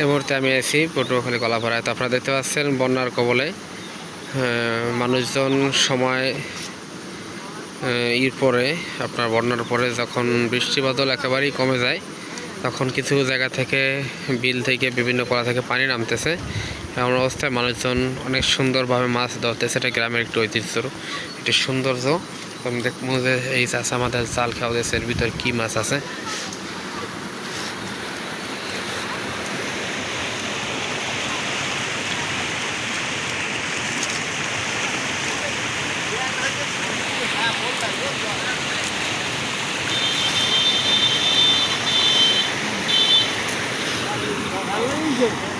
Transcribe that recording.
এই মুহূর্তে আমি আছি পটুয়াখালী কলাপাড়ায়। তো আপনারা দেখতে পাচ্ছেন বন্যার কবলে মানুষজন সময় ইর পরে, আপনার বন্যার পরে যখন বৃষ্টি বাদল একেবারেই কমে যায়, তখন কিছু জায়গা থেকে, বিল থেকে বিভিন্ন কলা থেকে পানি নামতেছে। এমন অবস্থায় মানুষজন অনেক সুন্দরভাবে মাছ ধরতেছে। এটা গ্রামের একটি ঐতিহ্য, একটি সৌন্দর্য। আমি দেখব যে এই চাষা আমাদের জাল খাওয়া এর ভিতর কী মাছ আছে? Thank you.